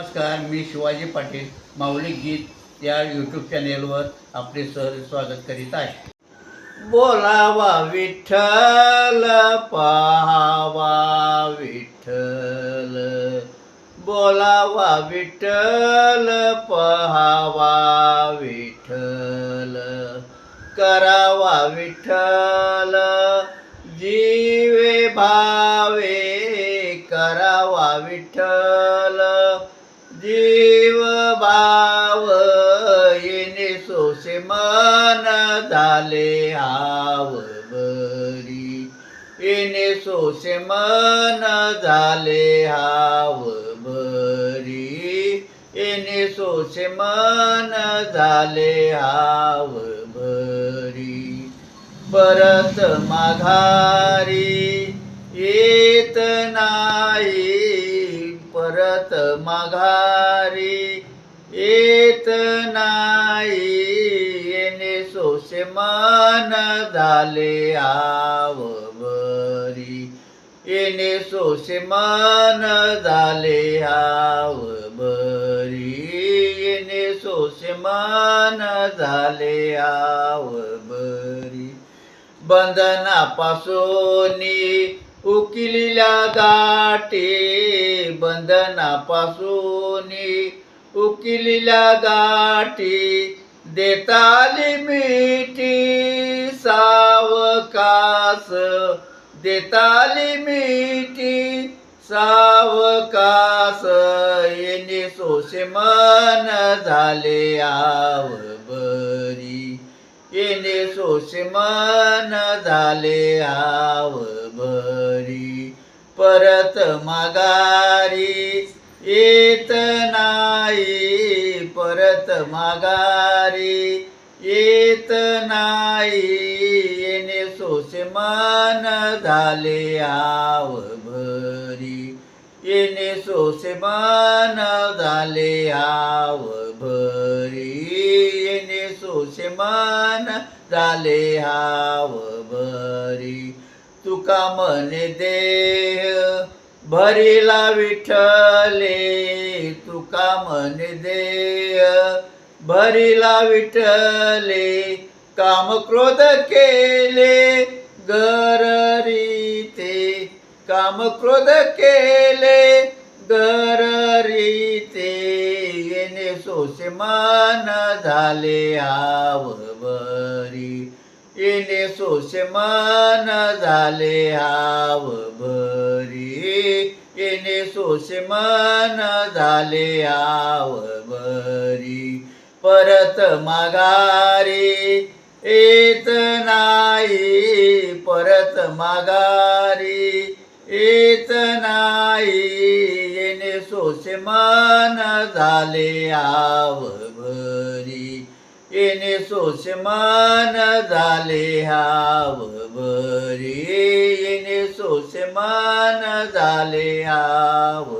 नमस्कार मी शिवाजी पाटील माऊली गीत या यूट्यूब चॅनेलवर आपले सहज स्वागत करीत आहे. बोलावा विठ्ठल पाहावा विठ्ठल. बोलावा विठ्ठल पहावा विठ्ठल. करावा विठ्ठल जीवे भावे करावा विठ्ठल. येणे सोसे मन झाले हावरी येणे सोसे मन झाले हावरी येणे सोसे मन झाले हाव भरी परत माघारी येत नाही. परत माघारी येत नाही. येणे सोसे मन झाले आवबरी येणे सोसे मन झाले आव बरी येणे सोसे मन झाले आव बरी बंधनापासून उकिलीला गाठी. बंधनापासून उकिलीला गाठी देताली मिठी सावकास देताली मिठी सावकास. येणे सोसे मन झाले आव बरी. येणे सोसे मन झाले आव भरी परत माघारी येत माघारी येत नाही. येणे सोसे झाले आव भरी. येणे सोसे झाले आव भरी. येणे सोसे झाले आव भरी. तुका म्हणे देह भरीला विठ्ठले तुका मने देय. भरीला विठले काम क्रोध केले गररीते. काम क्रोध केले गररीते. येणे सोसे मान झाले आवरी बरी येणे झाले आव भरी येणे सोषमान झाले आव भरी परत माघारी येत नाही परत माघारी येत नाही. येणे सोषमान झाले आव भरी येणे सोसे मन झाले हाव भरी येणे सोसे मन झाले हाव